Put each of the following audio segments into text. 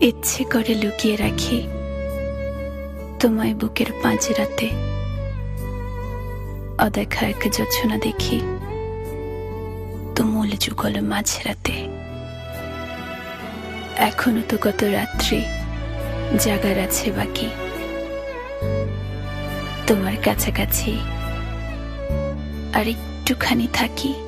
ইচ্ছে করে লুকিয়ে রাখি তোমায় বুকের পাঁজরাতে অদেখা এক যোছনা দেখি তুমুল যুগল মাঝরাতে। এখনও তো কত রাত্রি জাগার আছে বাকি। তোমার কাছাকাছি আর একটুখানি থাকি।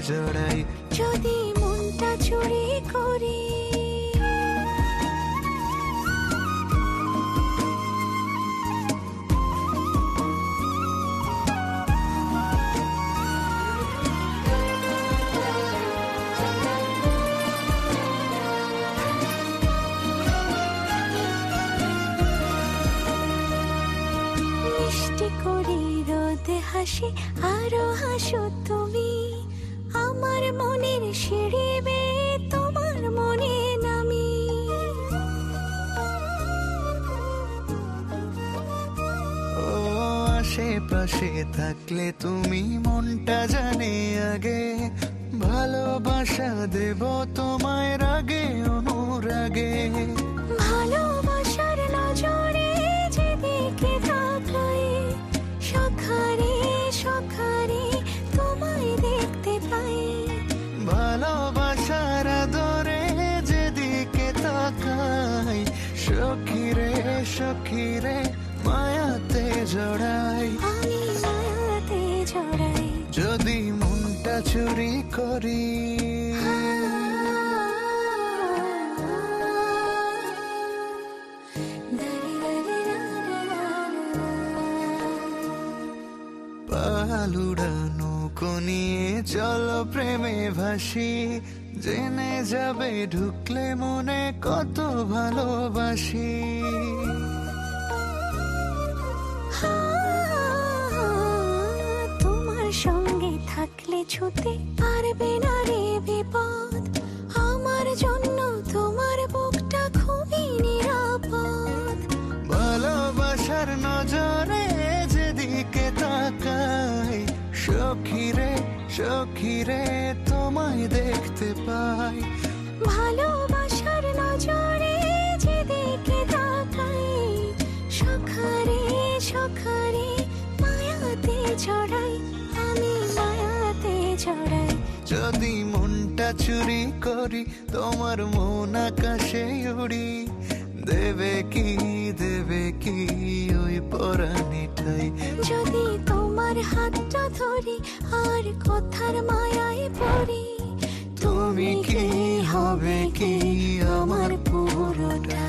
জড়াই। যদি মনটা চুরি করি। মিষ্টি করে রোদে হাসি আরও হাসো তুমি। আশেপাশে থাকলে তুমি মনটা জানে আগে। ভালোবাসা দেব তোমায় রাগে অনুরাগে। ভালোবাসার নজরে যেদিকে তাকাই সখারে সখারে তোমায় দেখতে পাই। ভালোবাসার আদরে যেদিকে তাকাই সখিরে সখিরে মায়াতে জড়াই। চুরি করি। পালুড়ানো নিয়ে চলো প্রেমে ভাসি। জেনে যাবে ঢুকলে মনে কত ভালোবাসি। ছুতে পারবে না রে বিপদ। আমার জন্য তোমার বুকটা খুবই নিরাপদ। ভালোবাসার নজরে যেদিকে তাকাই সখিরে সখিরে তোমায় দেখতে পাই। ভালোবাসার নজরে যেদিকে তাকাই সখারে সখারে মায়াতে জড়াই আমি যদি মনটা চুরি করি তোমার মন আকাশে উড়ি। দেবে কি দেবে কি ওই পরাণীটাই যদি তোমার হাতটা ধরি আর কথার মায়ায় পড়ি তুমি কি হবে কি আমার পুরোটা